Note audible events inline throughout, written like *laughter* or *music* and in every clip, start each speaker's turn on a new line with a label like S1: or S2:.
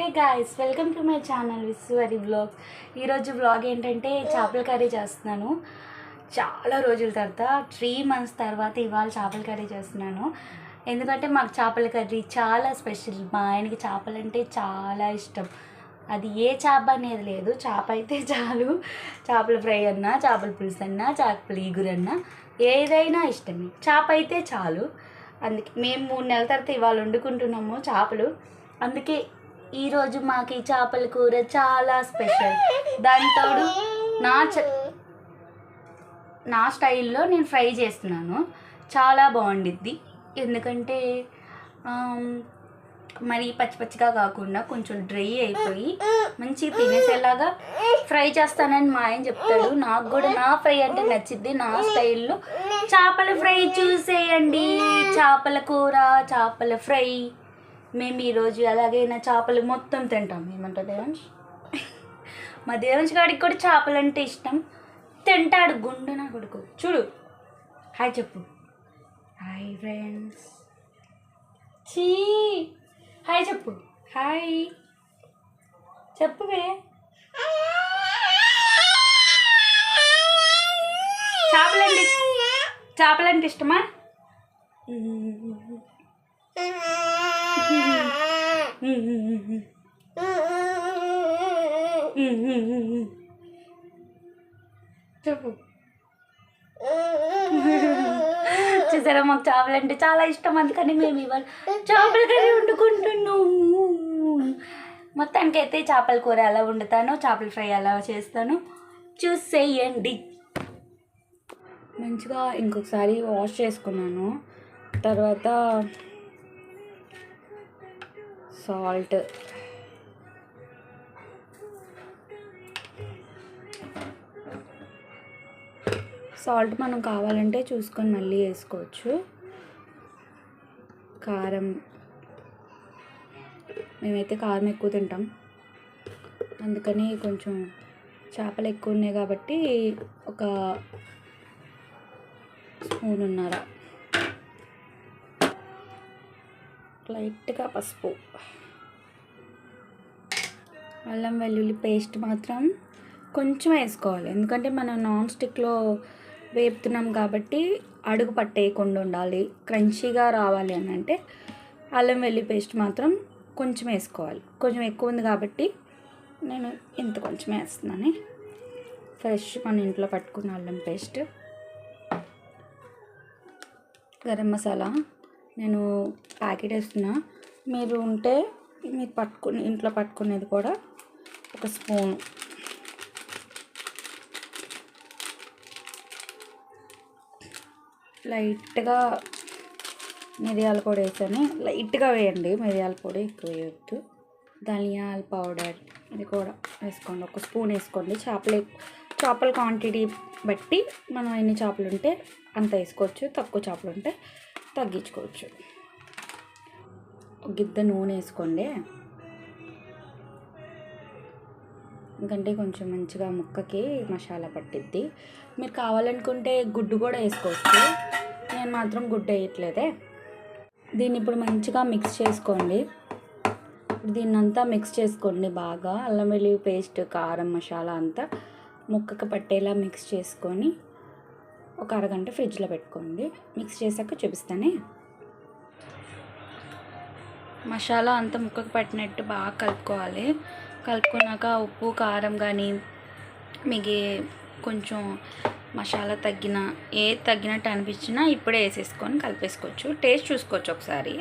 S1: Hey guys welcome to my channel Vishwari blogs ఈరోజు blog ఏంటంటే చేపల కర్రీ చేస్తున్నాను. చాలా రోజుల తర్వాత త్రీ మంత్స్ తర్వాత ఇవాళ చేపల కర్రీ చేస్తున్నాను. ఎందుకంటే మాకు చేపల కర్రీ చాలా స్పెషల్ మా ఆయనకి చేపలంటే చాలా ఇష్టం. అది ఏ చేప అనేది లేదు. చేప అయితే చాలు. చేపల ఫ్రై అన్నా చేపల పులుసు అన్నా చేపల ఈగురన్నా ఏదైనా ఇష్టమే. చేప అయితే చాలు. అందుకే మేము మూడు నెలల తర్వాత ఇవాళ వండుకుంటున్నాము చేపలు. అందుకే ఈరోజు మాకు ఈ చేపల కూర చాలా స్పెషల్. దానితోడు నా చ నా స్టైల్లో నేను ఫ్రై చేస్తున్నాను. చాలా బాగుండిద్ది. ఎందుకంటే మరి పచ్చి పచ్చిగా కాకుండా కొంచెం డ్రై అయిపోయి మంచి తినేసేలాగా ఫ్రై చేస్తానని మా ఆయన చెప్తాడు. నాకు కూడా నా ఫ్రై అంటే నచ్చిద్ది. నా స్టైల్లో చేపల ఫ్రై చూసేయండి. చేపల కూర చేపల ఫ్రై. మేము ఈరోజు ఎలాగైనా చేపలు మొత్తం తింటాం. ఏమంటారు దేవంశ్? మా దేవంశ్ గారికి కూడా చేపలు అంటే ఇష్టం. తింటాడు గుండు నా కొడుకు. చూడు. హాయ్ చెప్పు. Hi friends. చీ. హాయ్ చెప్పు. హాయ్. చెప్పువే చేపలంటే చేపలంటే ఇష్టమా? చెప్పు. *laughs* చూసారా మాకు చేపలు అంటే చాలా ఇష్టం అందుకని మేము ఇవాళ చేపల కర్రీ వండుకుంటున్నాము. మొత్తానికి అయితే చేపల కూర ఎలా వండుతాను చేపల ఫ్రై ఎలా చేస్తాను చూసేయండి. మంచిగా ఇంకొకసారి వాష్ చేసుకున్నాను. తర్వాత సాల్ట్. సాల్ట్ మనం కావాలంటే చూసుకొని మళ్ళీ వేసుకోవచ్చు. కారం. మేమైతే కారం ఎక్కువ తింటాం. అందుకని కొంచెం చేపలు ఎక్కువ ఉన్నాయి కాబట్టి ఒక స్పూన్ ఉన్నర. లైట్గా పసుపు. అల్లం వెల్లుల్లి పేస్ట్ మాత్రం కొంచెం వేసుకోవాలి. ఎందుకంటే మనం నాన్ స్టిక్లో వేపుతున్నాం కాబట్టి అడుగు పట్టేయకుండా ఉండాలి. క్రంచీగా రావాలి అని అంటే అల్లం వెల్లి పేస్ట్ మాత్రం కొంచెం వేసుకోవాలి. కొంచెం ఎక్కువ ఉంది కాబట్టి నేను ఇంత కొంచెం వేస్తున్నాను. ఫ్రెష్ మన ఇంట్లో పట్టుకున్న అల్లం పేస్ట్. గరం మసాలా. నేను ప్యాకెట్ వేస్తున్నా. మీరు ఉంటే మీరు పట్టుకుని ఇంట్లో పట్టుకునేది కూడా ఒక స్పూన్ లైట్గా మిరియాల పొడి వేసాను. లైట్గా వేయండి. మిరియాల పొడి ఎక్కువ వేయొద్దు. ధనియాల పౌడర్ ఇది కూడా వేసుకోండి. ఒక స్పూన్ వేసుకోండి. చేపలు చేపల క్వాంటిటీ బట్టి మనం ఎన్ని చేపలు ఉంటే అంత వేసుకోవచ్చు. తక్కువ చేపలు ఉంటే తగ్గించుకోవచ్చు. గిద్ద నూనె వేసుకోండి. ఎందుకంటే కొంచెం మంచిగా ముక్కకి మసాలా పట్టిద్ది. మీరు కావాలనుకుంటే గుడ్డు కూడా వేసుకోవచ్చు. నేను మాత్రం గుడ్డు వేయట్లేదే. దీన్ని ఇప్పుడు మంచిగా మిక్స్ చేసుకోండి. దీన్ని అంతా మిక్స్ చేసుకోండి బాగా. అల్లం వెల్లి పేస్ట్ కారం మసాలా అంతా ముక్కకు పట్టేలా మిక్స్ చేసుకొని ఒక అరగంట ఫ్రిడ్జ్లో పెట్టుకోండి. మిక్స్ చేశాక చూపిస్తానే. మసాలా అంతా ముక్కకు పట్టినట్టు బాగా కలుపుకోవాలి. కలుపుకున్నాక ఉప్పు కారం కానీ మీకు కొంచెం మసాలా తగ్గిన ఏ తగ్గినట్టు అనిపించినా ఇప్పుడే వేసేసుకొని కలిపేసుకోవచ్చు. టేస్ట్ చూసుకోవచ్చు ఒకసారి.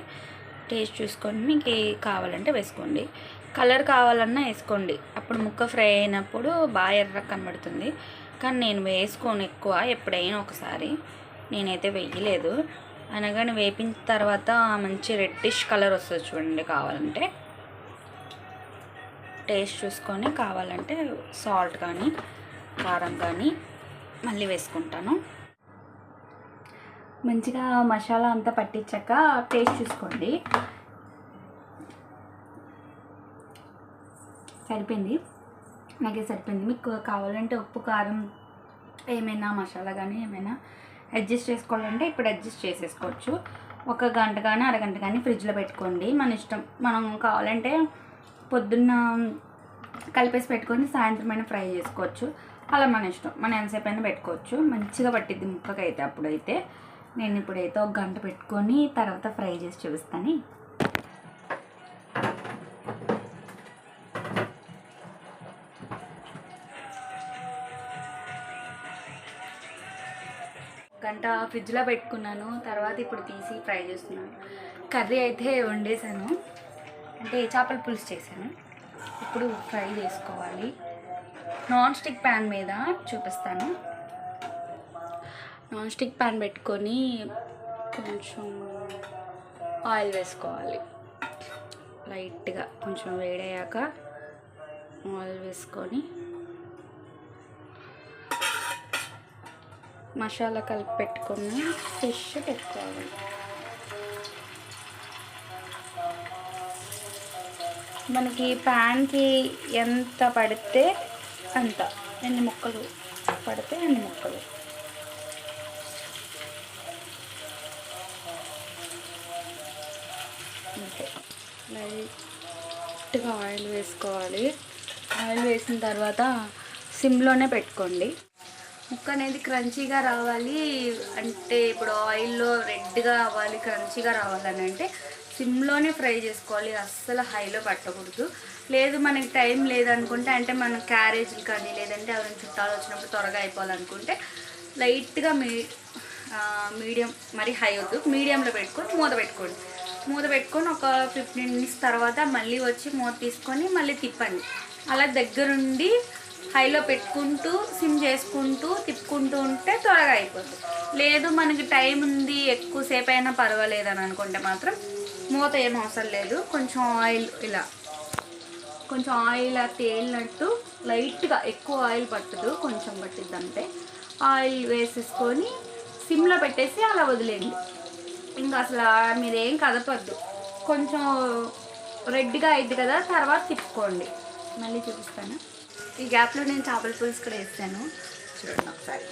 S1: టేస్ట్ చూసుకొని మీకు కావాలంటే వేసుకోండి. కలర్ కావాలన్నా వేసుకోండి. అప్పుడు ముక్క ఫ్రై అయినప్పుడు బాగా ఎర్ర కనబడుతుంది. కానీ నేను వేసుకోను ఎక్కువ ఎప్పుడైనా ఒకసారి. నేనైతే వేయలేదు. అనగానే వేపిన తర్వాత మంచి రెడ్డిష్ కలర్ వస్తుంది చూడండి కావాలంటే. టేస్ట్ చూసుకొని కావాలంటే సాల్ట్ కానీ కారం కానీ మళ్ళీ వేసుకుంటాను. మంచిగా మసాలా అంతా పట్టించాక టేస్ట్ చూసుకోండి. సరిపోయింది? నాకే సరిపోయింది. మీకు కావాలంటే ఉప్పు కారం ఏమైనా మసాలా కానీ ఏమైనా అడ్జస్ట్ చేసుకోవాలంటే ఇప్పుడు అడ్జస్ట్ చేసేసుకోవచ్చు. ఒక గంట కానీ అరగంట కానీ ఫ్రిడ్జ్లో పెట్టుకోండి. మన ఇష్టం మనం కావాలంటే పొద్దున్న కలిపేసి పెట్టుకొని సాయంత్రం అయినా ఫ్రై చేసుకోవచ్చు. అలా మన ఇష్టం. మనం ఎంతసేపు అయినా పెట్టుకోవచ్చు. మంచిగా పట్టిద్ది ముక్కకైతే అప్పుడైతే. నేను ఇప్పుడైతే ఒక గంట పెట్టుకొని తర్వాత ఫ్రై చేసి చూపిస్తాను. గంట ఫ్రిడ్జ్లో పెట్టుకున్నాను. తర్వాత ఇప్పుడు తీసి ఫ్రై చేస్తున్నాను. కర్రీ అయితే వండేసాను. అంటే చేపల పులుసు చేశాను. ఇప్పుడు ఫ్రై చేసుకోవాలి. నాన్ స్టిక్ ప్యాన్ మీద చూపిస్తాను. నాన్ స్టిక్ ప్యాన్ పెట్టుకొని కొంచెం ఆయిల్ వేసుకోవాలి. లైట్గా కొంచెం వేడయ్యాక ఆయిల్ వేసుకొని మసాలా కలిపి పెట్టుకొని ఫిష్ పెట్టుకోవాలి. మనకి ప్యాన్కి ఎంత పడితే అంత. ఎన్ని ముక్కలు పడితే అన్ని ముక్కలు. అంతే. లైట్గా ఆయిల్ వేసుకోవాలి. ఆయిల్ వేసిన తర్వాత సిమ్లోనే పెట్టుకోండి. ముక్క అనేది క్రంచీగా రావాలి. అంటే ఇప్పుడు ఆయిల్లో రెడ్గా అవ్వాలి క్రంచీగా రావాలని అంటే సిమ్లోనే ఫ్రై చేసుకోవాలి. అస్సలు హైలో పట్టకూడదు. లేదు మనకి టైం లేదనుకుంటే అంటే మన క్యారేజీలు కానీ లేదంటే ఎవరైనా చుట్టాలు వచ్చినప్పుడు త్వరగా అయిపోవాలనుకుంటే లైట్గా మీ మీడియం మరి హై వద్దు మీడియంలో పెట్టుకొని మూత పెట్టుకోండి. మూత పెట్టుకొని ఒక ఫిఫ్టీన్ మినిట్స్ తర్వాత మళ్ళీ వచ్చి మూత తీసుకొని మళ్ళీ తిప్పండి. అలా దగ్గరుండి హైలో పెట్టుకుంటూ సిమ్ చేసుకుంటూ తిప్పుకుంటూ ఉంటే త్వరగా అయిపోతుంది. లేదు మనకి టైం ఉంది ఎక్కువసేపు అయినా పర్వాలేదు అని అనుకుంటే మాత్రం మూత ఏం అవసరం లేదు. కొంచెం ఆయిల్ ఇలా కొంచెం ఆయిల్ తేలినట్టు లైట్గా ఎక్కువ ఆయిల్ పట్టదు కొంచెం పట్టిద్ది అంటే ఆయిల్ వేసేసుకొని సిమ్లో పెట్టేసి అలా వదిలేయండి. ఇంకా అసలు మీరేం కదపద్దు. కొంచెం రెడ్గా అయింది కదా తర్వాత తిప్పుకోండి. మళ్ళీ చూపిస్తాను. ఈ గ్యాప్లో నేను చేపల పులుసు కూడా వేస్తాను చూడండి ఒకసారి.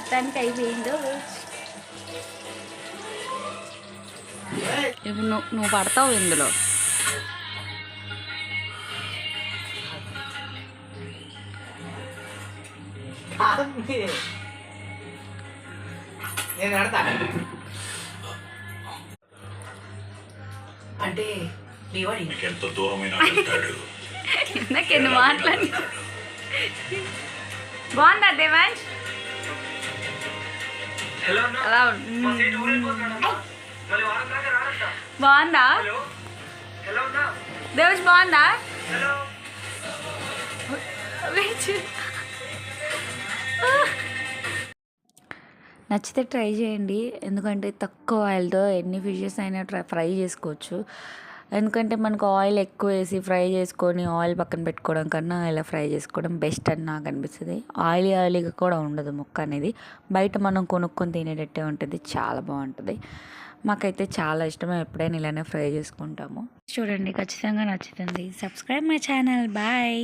S1: మొత్తానికి అయిపోయిందో ఇప్పుడు నువ్వు నువ్వు పడతావు ఇందులో.
S2: నేను అంటే
S3: ఎంత దూరమైన
S1: ఇందాక ఎన్ని మాట్లాడి *laughs* బాగుందా దేవాంశ్? అలా బాగుందా? దేవాంశ్ బాగుందా? నచ్చితే ట్రై చేయండి. ఎందుకంటే తక్కువ ఆయిల్తో ఎన్ని ఫిషెస్ అయినా ట్రై ఫ్రై చేసుకోవచ్చు. ఎందుకంటే మనకు ఆయిల్ ఎక్కువ వేసి ఫ్రై చేసుకొని ఆయిల్ పక్కన పెట్టుకోవడం కన్నా ఇలా ఫ్రై చేసుకోవడం బెస్ట్ అని నాకు అనిపిస్తుంది. ఆయిలీ ఆయిలీగా కూడా ఉండదు ముక్క అనేది. బయట మనం కొనుక్కొని తినేటట్టే ఉంటుంది. చాలా బాగుంటుంది. మాకైతే చాలా ఇష్టం. ఎప్పుడైనా ఇలానే ఫ్రై చేసుకుంటాము. చూడండి ఖచ్చితంగా నచ్చుతుంది. Subscribe my channel. బాయ్.